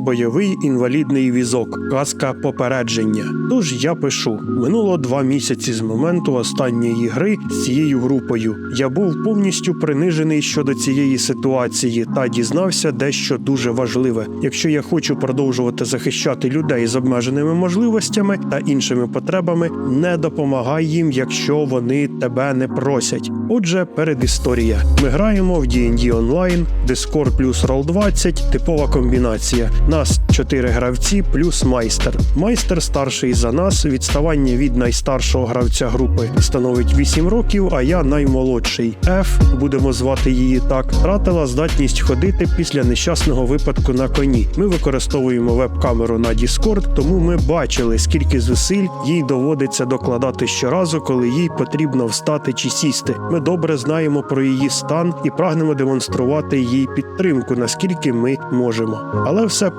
бойовий інвалідний візок, казка попередження. Тож я пишу: минуло два місяці з моменту останньої гри з цією групою. Я був повністю принижений щодо цієї ситуації та дізнався дещо дуже важливе. Якщо я хочу продовжувати захищати людей з обмеженими можливостями та іншими потребами, не допомагай їм, якщо вони тебе не просять. Отже, передісторія. Ми граємо в D&D онлайн, Discord плюс Roll20, типова комбінація. Нас чотири гравці плюс майстер. Майстер старший за нас. Відставання від найстаршого гравця групи становить 8 років, а я наймолодший. F, будемо звати її так, втратила здатність ходити після нещасного випадку на коні. Ми використовуємо веб-камеру на Discord, тому ми бачили, скільки зусиль їй доводиться докладати щоразу, коли їй потрібно встати чи сісти. Ми добре знаємо про її стан і прагнемо демонструвати їй підтримку, наскільки ми можемо. Але все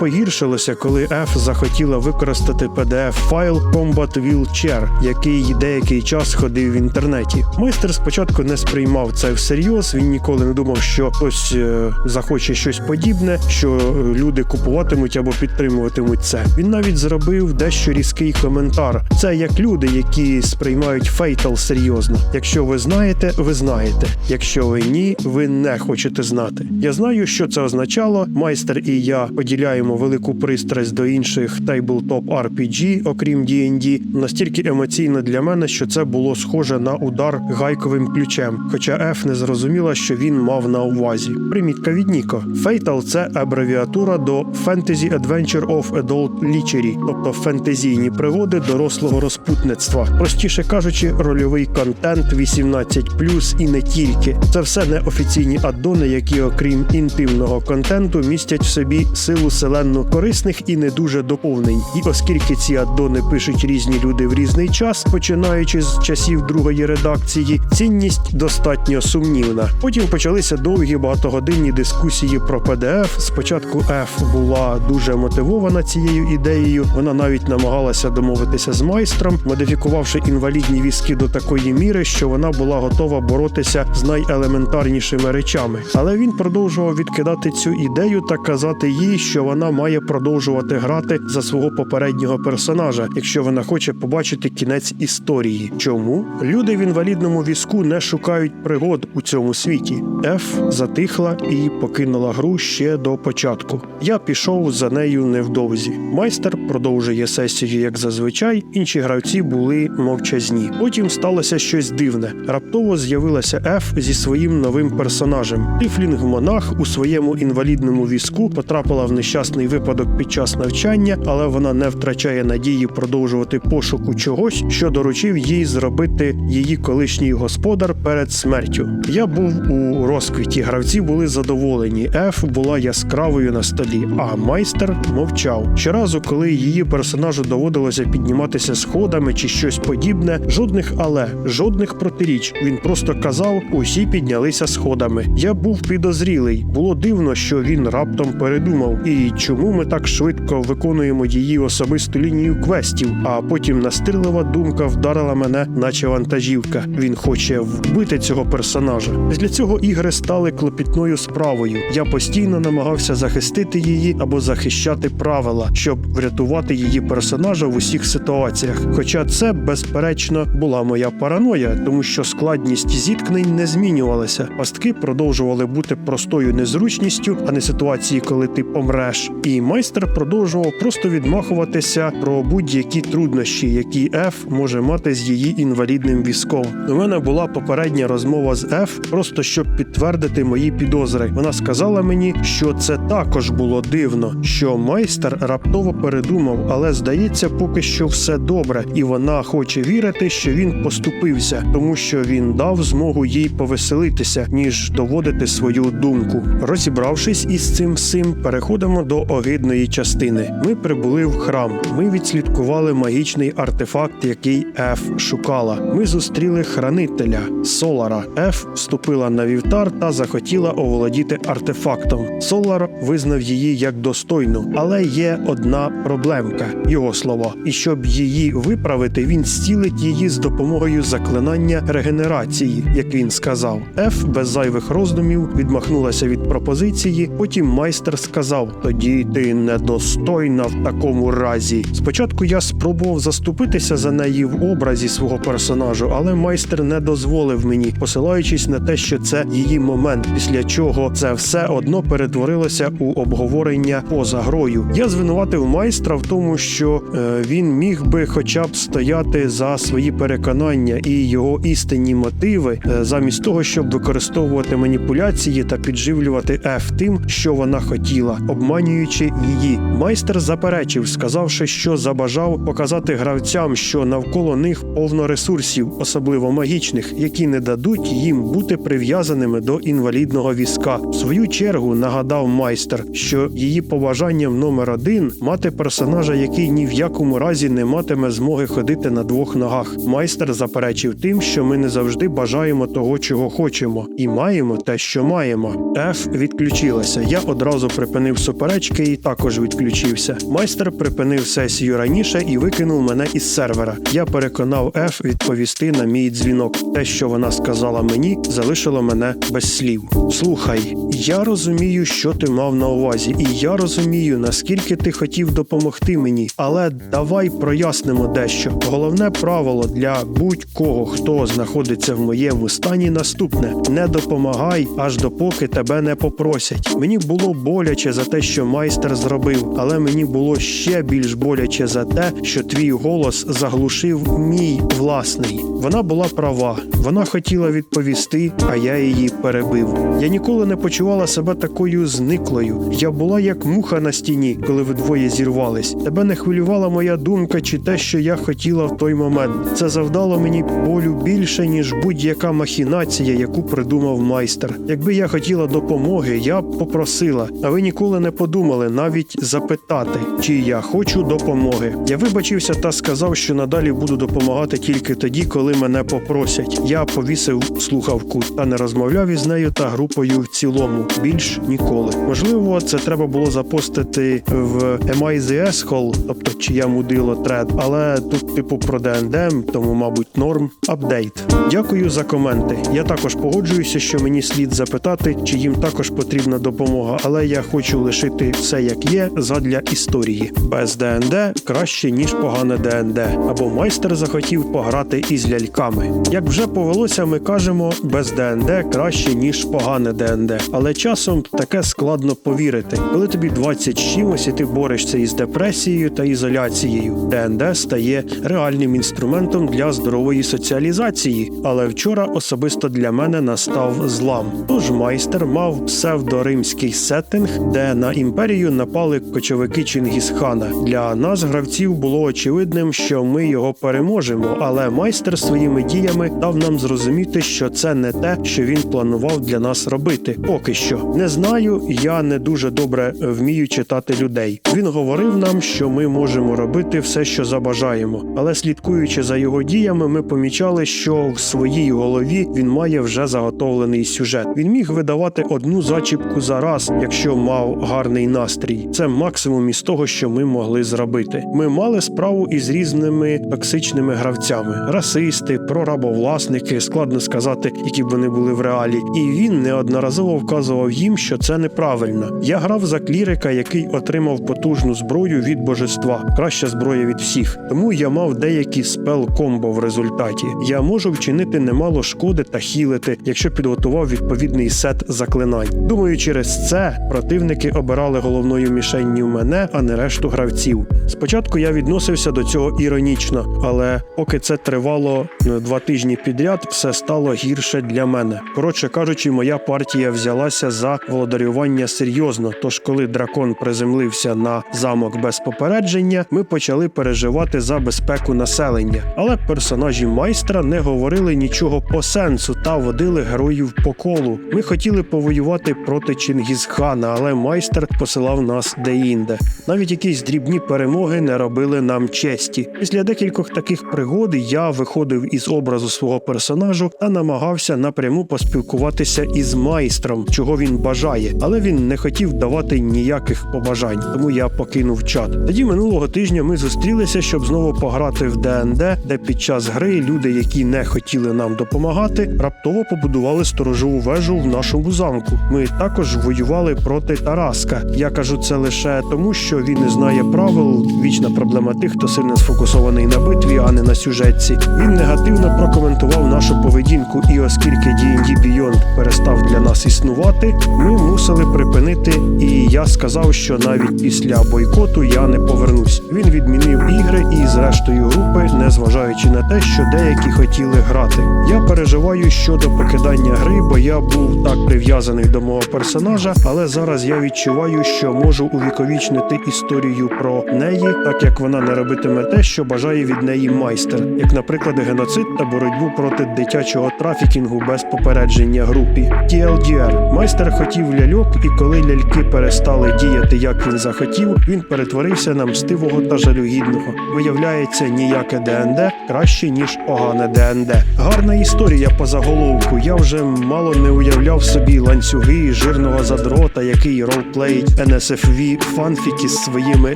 погіршилося, коли F захотіла використати pdf файл Combat Wheelchair, який деякий час ходив в інтернеті. Майстер спочатку не сприймав це всерйоз. Він ніколи не думав, що хтось е, захоче щось подібне, що е, люди купуватимуть або підтримуватимуть це. Він навіть зробив дещо різкий коментар. Це як люди, які сприймають фейтал серйозно. Якщо ви знаєте, ви знаєте. Якщо ви ні, ви не хочете знати. Я знаю, що це означало. Майстер і я поділяємо велику пристрасть до інших тейблтоп RPG, окрім D&D, настільки емоційно для мене, що це було схоже на удар гайковим ключем. Хоча F не зрозуміла, що він мав на увазі. Примітка від Ніко. Fatal – це абревіатура до Fantasy Adventure of Adult Lechery, тобто фентезійні пригоди дорослого розпутництва. Простіше кажучи, рольовий контент 18+, і не тільки. Це все неофіційні аддони, які, окрім інтимного контенту, містять в собі силу селенно корисних і не дуже доповнень. І оскільки ці аддони пишуть різні люди в різний час, починаючи з часів другої редакції, цінність достатньо сумнівна. Потім почалися довгі багатогодинні дискусії про PDF. Спочатку F була дуже мотивована цією ідеєю. Вона навіть намагалася домовитися з майстром, модифікувавши інвалідні візки до такої міри, що вона була готова боротися з найелементарнішими речами. Але він продовжував відкидати цю ідею та казати їй, що вона має продовжувати грати за свого попереднього персонажа, якщо вона хоче побачити кінець історії. Чому люди в інвалідному візку не шукають пригод у цьому світі? Ф затихла і покинула гру ще до початку. Я пішов за нею невдовзі. Майстер продовжує сесію, як зазвичай. Інші гравці були мовчазні. Потім сталося щось дивне. Раптово з'явилася Ф зі своїм новим персонажем. Тифлінг монах у своєму інвалідному візку потрапила в нещасний випадок під час навчання, але вона не втрачає надії продовжувати пошуку чогось, що доручив їй зробити її колишній господар перед смертю. Я був у розквіті. Гравці були задоволені. Ф була яскравою на столі, а майстер мовчав. Щоразу, коли її персонажу доводилося підніматися сходами чи щось подібне, жодних але, жодних протиріч. Він просто казав: усі піднялися сходами. Я був підозрілий. Було дивно, що він раптом передумав. І чому ми так швидко виконуємо її особисту лінію квестів? А потім настирлива думка вдарила мене, наче вантажівка. Він хоче вбити цього персонажа. Для цього ігри стали клопітною справою. Я постійно намагався захистити її або захищати правила, щоб врятувати її персонажа в усіх ситуаціях. Хоча це, безперечно, була моя параноя, тому що складність зіткнень не змінювалася. Пастки продовжували бути простою незручністю, а не ситуації, коли ти помреш. І майстер продовжував просто відмахуватися про будь-які труднощі, які F може мати з її інвалідним візком. У мене була попередня розмова з F, просто щоб підтвердити мої підозри. Вона сказала мені, що це також було дивно, що майстер раптово передумав, але здається, поки що все добре, і вона хоче вірити, що він поступився, тому що він дав змогу їй повеселитися, ніж доводити свою думку. Розібравшись із цим всім, переходимо до огидної частини. Ми прибули в храм. Ми відслідкували магічний артефакт, який Еф шукала. Ми зустріли хранителя Солара. Еф вступила на вівтар та захотіла оволодіти артефактом. Солар визнав її як достойну, але є одна проблемка його слова. І щоб її виправити, він зцілить її з допомогою заклинання регенерації, як він сказав. Еф без зайвих роздумів відмахнулася від пропозиції. Потім майстер сказав: тоді ти недостойна в такому разі. Спочатку я спробував заступитися за неї в образі свого персонажу, але майстер не дозволив мені, посилаючись на те, що це її момент, після чого це все одно перетворилося у обговорення поза грою. Я звинуватив майстра в тому, що е, він міг би хоча б стояти за свої переконання і його істинні мотиви, е, замість того, щоб використовувати маніпуляції та підживлювати Еф тим, що вона хотіла, обманюючи її. Майстер заперечив, сказавши, що забажав показати гравцям, що навколо них повно ресурсів, особливо магічних, які не дадуть їм бути прив'язаними до інвалідного візка. В свою чергу нагадав майстер, що її побажанням номер один мати персонажа, який ні в якому разі не матиме змоги ходити на двох ногах. Майстер заперечив тим, що ми не завжди бажаємо того, чого хочемо, і маємо те, що маємо. Еф відключилася. Я одразу припинив суперечки і також відключився. Майстер припинив сесію раніше і викинув мене із сервера. Я переконав Еф відповісти на мій дзвінок. Те, що вона сказала мені, залишило мене без слів. Слухай, я розумію, що ти мав на увазі, і я розумію, наскільки ти хотів допомогти мені. Але давай прояснимо дещо. Головне правило для будь-кого, хто знаходиться в моєму стані, наступне: не допомагай, аж допоки тебе не попросять. Мені було боляче за те, що майстер зробив, але мені було ще більш боляче за те, що твій голос заглушив мій власний. Вона була права. Вона хотіла відповісти, а я її перебив. Я ніколи не почувала себе такою зниклою. Я була як муха на стіні, коли ви двоє зірвались. Тебе не хвилювала моя думка чи те, що я хотіла в той момент. Це завдало мені болю більше, ніж будь-яка махінація, яку придумав майстер. Якби я хотіла допомоги, я б попросила, а ви ніколи не подумали навіть запитати, чи я хочу допомоги. Я вибачився та сказав, що надалі буду допомагати тільки тоді, коли мене попросять. Я повісив слухавку та не розмовляв із нею та групою в цілому. Більш ніколи. Можливо, це треба було запостити в MIZS Hall, тобто чия мудило тред, але тут типу про ДНД, тому мабуть норм. Апдейт. Дякую за коменти. Я також погоджуюся, що мені слід запитати, чи їм також потрібна допомога, але я хочу лишити все як є задля історії. Без ДНД краще ніж погане ДНД. Або майстер захотів пограти із ляльками. Як вже повелося, ми кажемо без ДНД краще ніж погане ДНД. Але часом таке складно повірити. Коли тобі 20 з чимось і ти борешся із депресією та ізоляцією, ДНД стає реальним інструментом для здорової соціалізації. Але вчора особисто для мене настав злам. Тож майстер мав псевдоримський сеттинг, де на імперію напали кочовики Чингісхана. Для нас, гравців, було очевидним, що ми його переможемо, але майстер своїми діями дав нам зрозуміти, що це не те, що він планував для нас робити. Поки що не знаю, я не дуже добре вмію читати людей. Він говорив нам, що ми можемо робити все, що забажаємо, але слідкуючи за його діями, ми помічали, що в своїй голові він має вже заготовлений сюжет. Він міг видавати одну зачіпку за раз, якщо мав гарний настрій. Це максимум із того, що ми могли зробити. Ми мали справу із різними токсичними гравцями: расисти, прорабовласники, складно сказати, які б вони були в реалі. І він неодноразово вказував їм, що це неправильно. Я грав за клірика, який отримав потужну зброю від божества, краща зброя від всіх. Тому я мав деякі спел комбо в результаті. Я можу вчинити немало шкоди та хілити, якщо підготував відповідний сет заклинань. Думаю, через це противники обирали головною мішенню мене, а не решту гравців. Спочатку я відносився до цього іронічно, але поки це тривало е, два тижні підряд, все стало гірше для мене. Коротше кажучи, моя партія взялася за володарювання серйозно. Тож, коли дракон приземлився на замок без попередження, ми почали переживати за безпеку населення. Але персонажі майстра не говорили нічого по сенсу та водили героїв по колу. Ми хотіли повоювати проти Чингісхана, але майстер посилав нас деінде. Навіть якісь дрібні перемоги не робили нам честі. Після декількох таких пригод я виходив із образу свого персонажу та намагався напряму поспілкуватися із майстром, чого він бажає, але він не хотів давати ніяких побажань, тому я покинув чат. Тоді минулого тижня ми зустрілися, щоб знову пограти в ДНД, де під час гри люди, які не хотіли нам допомагати, раптово побудували сторожову вежу в нашому замку. Ми також воювали проти Тараска. Я кажу це це лише тому, що він не знає правил. Вічна проблема тих, хто сильно сфокусований на битві, а не на сюжетці. Він негативно прокоментував нашу поведінку, і оскільки D&D Beyond перестав для нас існувати, ми мусили припинити. І я сказав, що навіть після бойкоту я не повернусь. Він відмінив ігри і з рештою групи, незважаючи на те, що деякі хотіли грати. Я переживаю щодо покидання гри, бо я був так прив'язаний до мого персонажа, але зараз я відчуваю, що можу увіковічнити історію про неї, так як вона не робитиме те, що бажає від неї майстер, як, наприклад, геноцид та боротьбу проти дитячого трафікінгу без попередження групі. TLDR. майстер хотів ляльок, і коли ляльки перестали діяти, як він захотів, він перетворився на мстивого та жалюгідного. Виявляється, ніяке ДНД краще ніж погане ДНД. Гарна історія по заголовку. Я вже мало не уявляв собі ланцюги жирного задрота, який ролплеїть NSFV фанфіки з своїми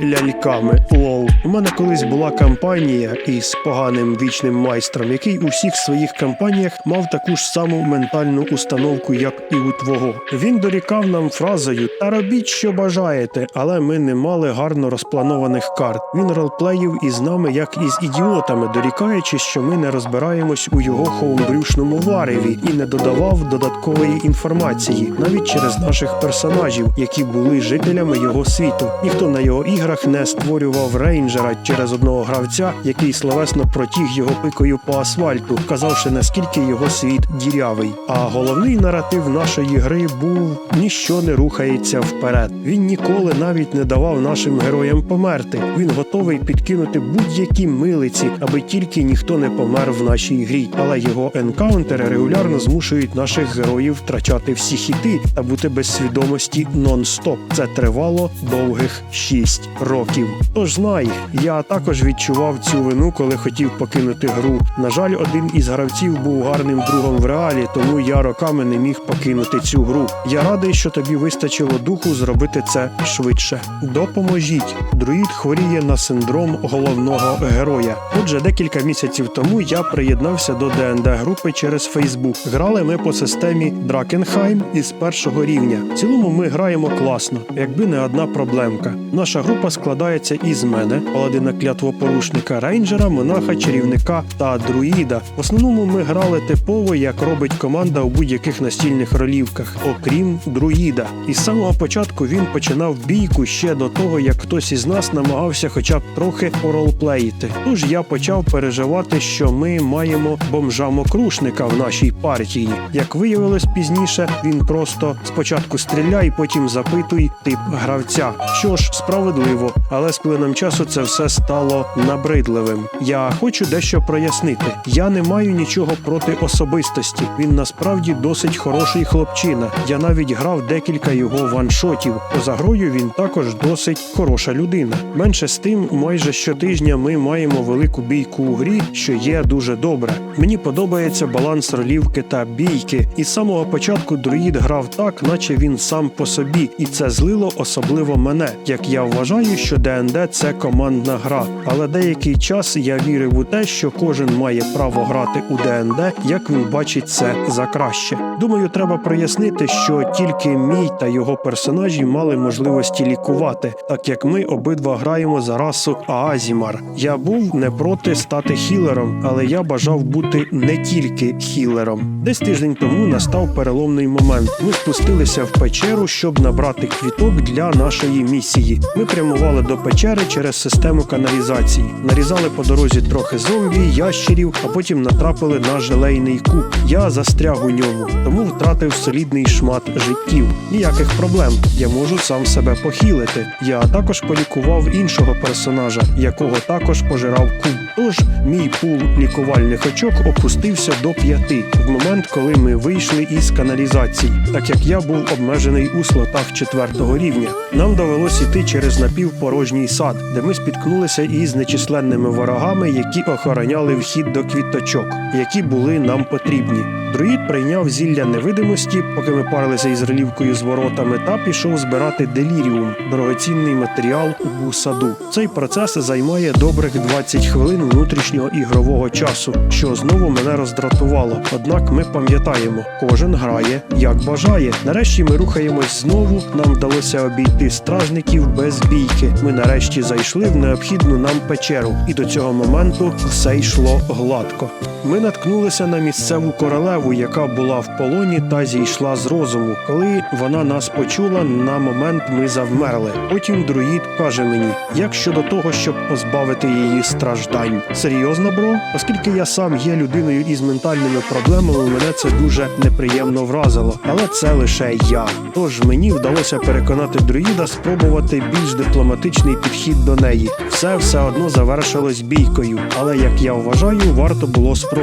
ляльками. Лол. У мене колись була кампанія із поганим вічним майстром, який у всіх своїх кампаніях мав таку ж саму ментальну установку, як і у твого. Він дорікав нам фразою Та робіть, що бажаєте, але ми не мали гарно розпланованих карт. Він ролплеїв із нами, як із ідіотами, дорікаючи, що ми не розбираємось у його хоумбрюшному вареві і не додавав додаткової інформації, навіть через наших персонажів, які були жителями його світу. Ніхто на його іграх не створював рейнджера через одного гравця, який словесно протіг його пикою по асфальту, вказавши наскільки його світ дірявий. А головний наратив нашої гри був ніщо не рухається вперед. Він ніколи навіть не давав нашим героям померти. Він готовий підкинути будь-які милиці, аби тільки ніхто не помер в нашій грі. Але його енкаунтери регулярно змушують наших героїв втрачати всі хіти та бути без свідомості нон-стоп. Це тривало довгих 6 років. Тож знай, я також відчував цю вину, коли хотів покинути гру. На жаль, один із гравців був гарним другом в реалі, тому я роками не міг покинути цю гру. Я радий, що тобі вистачило духу зробити це швидше. Допоможіть. Друїд хворіє на синдром головного героя. Отже, декілька місяців тому я приєднався до ДНД групи через Фейсбук. Грали ми по системі Дракенхайм із першого рівня. В цілому ми граємо класно, якби не одна проблемка. Наша група складається із мене, паладина клятвопорушника, рейнджера, монаха, чарівника та друїда. В основному ми грали типово, як робить команда у будь-яких настільних ролівках, окрім друїда. І з самого початку він починав бійку ще до того, як хтось із нас намагався хоча б трохи поролплеїти. Тож я почав переживати, що ми маємо бомжа-мокрушника в нашій партії. Як виявилось пізніше, він просто спочатку стріляй, потім запитуй тип гравця. Що ж, справедливо, але з плином часу це все стало набридливим. Я хочу дещо прояснити. Я не маю нічого проти особистості. Він насправді досить хороший хлопчина. Я навіть грав декілька його ваншотів. Поза грою він також досить хороша людина. Менше з тим, майже щотижня ми маємо велику бійку у грі, що є дуже добре. Мені подобається баланс ролівки та бійки. І з самого початку друїд грав так, наче він сам по собі, і це злило особливо мене. Як я вважаю, що ДНД це командна гра, але деякий час я вірив у те, що кожен має право грати у ДНД, як він бачить це за краще. Думаю, треба прояснити, що тільки мій та його персонажі мали можливості лікувати, так як ми обидва граємо за расу Аазімар. Я був не проти стати хілером, але я бажав бути не тільки хілером. Десь тиждень тому настав переломний момент. Ми спустилися в печеру, щоб набрати квіток для нашої місії. Ми прямували до печери через систему каналізації, нарізали по дорозі трохи зомбі, ящерів, а потім натрапили на желейний куб. Я застряг у ньому, тому втратив солідний шмат життів. Ніяких проблем. Я можу сам себе похилити. Я також полікував іншого персонажа, якого також пожирав куб. Тож мій пул лікувальних очок опустився до п'яти в момент, коли ми вийшли із каналізації, так як я був обмежений у слотах четвертого рівня. Нам довелось іти через напівпорожній сад, де ми спіткнулися із нечисленними ворогами, які охороняли вхід до квіточок, які були нам потрібні. Друїд прийняв зілля невидимості, поки ми парилися із релівкою з воротами, та пішов збирати деліріум, дорогоцінний матеріал у саду. Цей процес займає добрих 20 хвилин внутрішнього ігрового часу, що знову мене роздратувало. Однак ми пам'ятаємо, кожен грає як бажає. Нарешті ми рухаємось знову. Нам вдалося обійти стражників без бійки. Ми нарешті зайшли в необхідну нам печеру, і до цього моменту все йшло гладко. Ми наткнулися на місцеву королеву, яка була в полоні та зійшла з розуму. Коли вона нас почула, на момент ми завмерли. Потім друїд каже мені, як щодо того, щоб позбавити її страждань. Серйозно, бро? Оскільки я сам є людиною із ментальними проблемами, мене це дуже неприємно вразило. Але це лише я. Тож мені вдалося переконати друїда спробувати більш дипломатичний підхід до неї. Все все одно завершилось бійкою, але як я вважаю, варто було спробувати.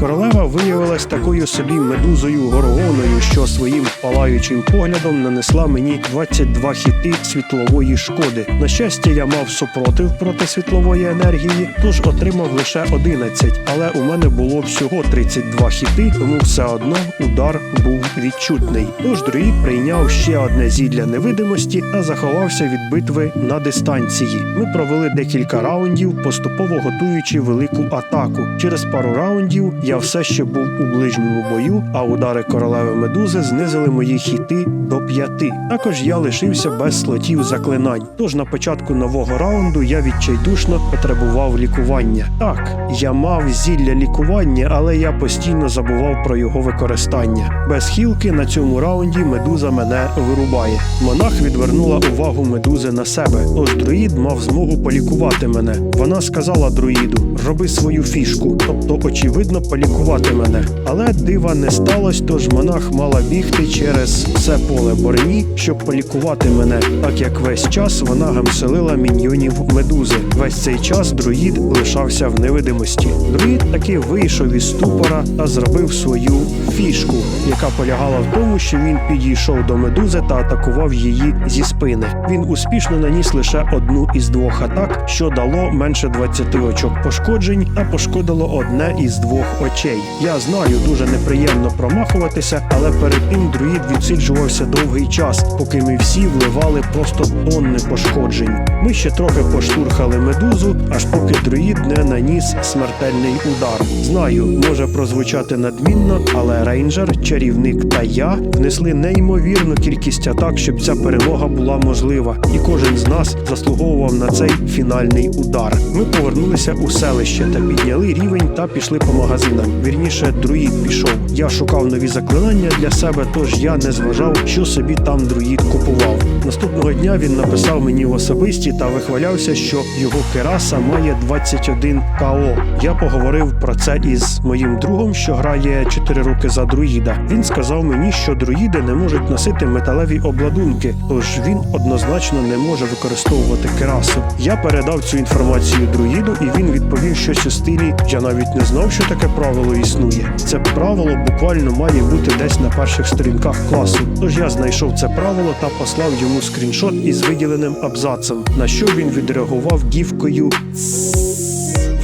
Королева виявилась такою собі медузою горгоною, що своїм палаючим поглядом нанесла мені 22 хіти світлової шкоди. На щастя, я мав супротив проти світлової енергії, тож отримав лише 11, але у мене було всього 32 хіти, тому все одно удар був відчутний. Тож друїд прийняв ще одне зілля невидимості та заховався від битви на дистанції. Ми провели декілька раундів, поступово готуючи велику атаку. Через пару раундів я все ще був у ближньому бою, а удари королеви медузи знизили мої хіти до п'яти. Також я лишився без слотів заклинань. Тож на початку нового раунду я відчайдушно потребував лікування. Так, я мав зілля лікування, але я постійно забував про його використання. Без хілки на цьому раунді медуза мене вирубає. Монах відвернула увагу медузи на себе. Тож друїд мав змогу полікувати мене. Вона сказала друїду: роби свою фішку, тобто, очевидно, полікувати мене. Але дива не сталося, тож монах мала бігти через все поле борні, щоб полікувати мене, так як весь час вона гамселила міньйонів медузи. Весь цей час друїд лишався в невидимості. Друїд таки вийшов із ступора та зробив свою фішку, яка полягала в тому, що він підійшов до медузи та атакував її зі спини. Він успішно наніс лише одну із двох атак, що дало менше 20 очок пошкоджень та пошкодило одне із двох очей. Я знаю, дуже неприємно промахуватися, але перед тим друїд відсиджувався довгий час, поки ми всі вливали просто тонни пошкоджень. Ми ще трохи поштурхали медузу, аж поки друїд не наніс смертельний удар. Знаю, може прозвучати надмінно, але рейнджер, чарівник та я внесли неймовірну кількість атак, щоб ця перемога була можлива, і кожен з нас заслуговував на цей фінальний удар. Ми повернулися у селище та підняли рівень та пішли по магазинам. Вірніше, друїд пішов. Я шукав нові заклинання для себе, тож я не зважав, що собі там друїд купував. Наступного дня він написав мені в особисті та вихвалявся, що його кераса має 21 КО. Я поговорив про це із моїм другом, що грає 4 роки за друїда. Він сказав мені, що друїди не можуть носити металеві обладунки, тож він однозначно не може використовувати керасу. Я передав цю інформацію друїду, і він відповів щось у стилі: я навіть не знав, що таке правило існує. Це правило буквально має бути десь на перших сторінках класу. Тож я знайшов це правило та послав йому скріншот із виділеним абзацем, на що він відреагував гівкою.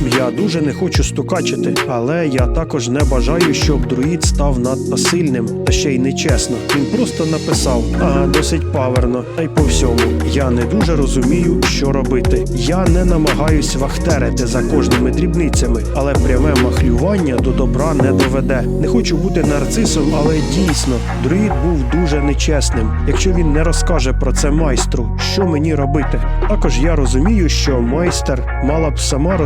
Я дуже не хочу стукачити, але я також не бажаю, щоб друїд став надто сильним та ще й нечесно. Він просто написав: ага, досить паверно, та й по всьому. Я не дуже розумію, що робити. Я не намагаюсь вахтерити за кожними дрібницями, але пряме махлювання до добра не доведе. Не хочу бути нарцисом, але дійсно, друїд був дуже нечесним. Якщо він не розкаже про це майстру, що мені робити? Також я розумію, що майстер мала б сама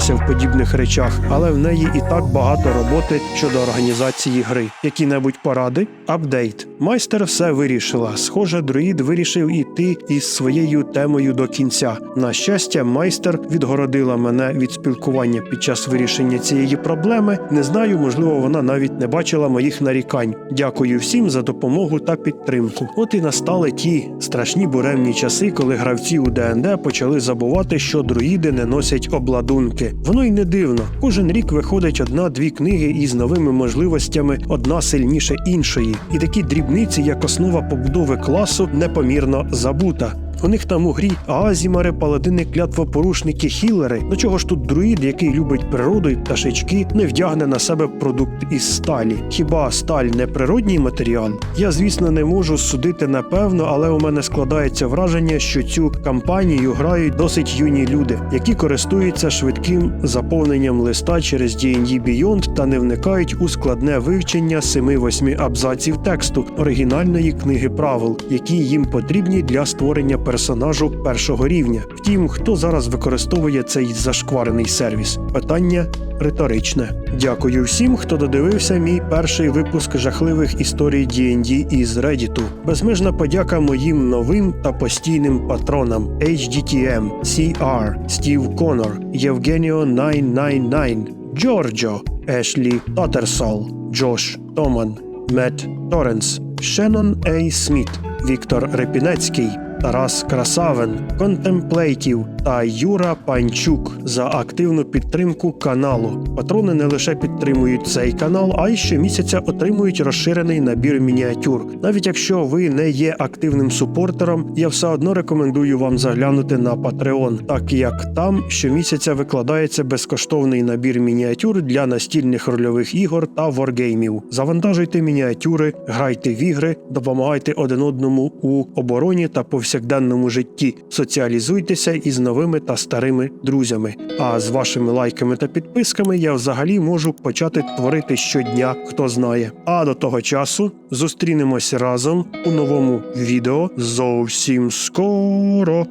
розбиратися в подібних речах, але в неї і так багато роботи щодо організації гри. Які-небудь поради? Апдейт. Майстер все вирішила. Схоже, друїд вирішив іти із своєю темою до кінця. На щастя, майстер відгородила мене від спілкування під час вирішення цієї проблеми. Не знаю, можливо, вона навіть не бачила моїх нарікань. Дякую всім за допомогу та підтримку. От і настали ті страшні буремні часи, коли гравці у ДНД почали забувати, що друїди не носять обладунки. Воно й не дивно. Кожен рік виходить одна-дві книги із новими можливостями, одна сильніше іншої, і такі дрібниці, як основа побудови класу, непомірно забута. У них там у грі Аазімари, паладини, клятвопорушники, хілери. До чого ж тут друїд, який любить природу і пташечки, не вдягне на себе продукт із сталі. Хіба сталь не природній матеріал? Я, звісно, не можу судити напевно, але у мене складається враження, що цю кампанію грають досить юні люди, які користуються швидким заповненням листа через D&D Beyond та не вникають у складне вивчення 7-8 абзаців тексту оригінальної книги правил, які їм потрібні для створення персонажу першого рівня. Втім, хто зараз використовує цей зашкварений сервіс? Питання риторичне. Дякую всім, хто додивився мій перший випуск жахливих історій D&D із Reddit. Безмежна подяка моїм новим та постійним патронам HDTM, CR, Стів Конор, Євгеніо 999, Джорджо, Ешлі Таттерсол, Джош Томан, Мет Торренс, Шеннон Ей Сміт, Віктор Репінецький, Тарас Красавин, Контемплейтів та Юра Панчук за активну підтримку каналу. Патрони не лише підтримують цей канал, а й щомісяця отримують розширений набір мініатюр. Навіть якщо ви не є активним супортером, я все одно рекомендую вам заглянути на Patreon, так як там щомісяця викладається безкоштовний набір мініатюр для настільних рольових ігор та воргеймів. Завантажуйте мініатюри, грайте в ігри, допомагайте один одному у обороні та повсякденному житті. Соціалізуйтеся із новими та старими друзями. А з вашими лайками та підписками я взагалі можу почати творити щодня, хто знає. А до того часу зустрінемось разом у новому відео зовсім скоро.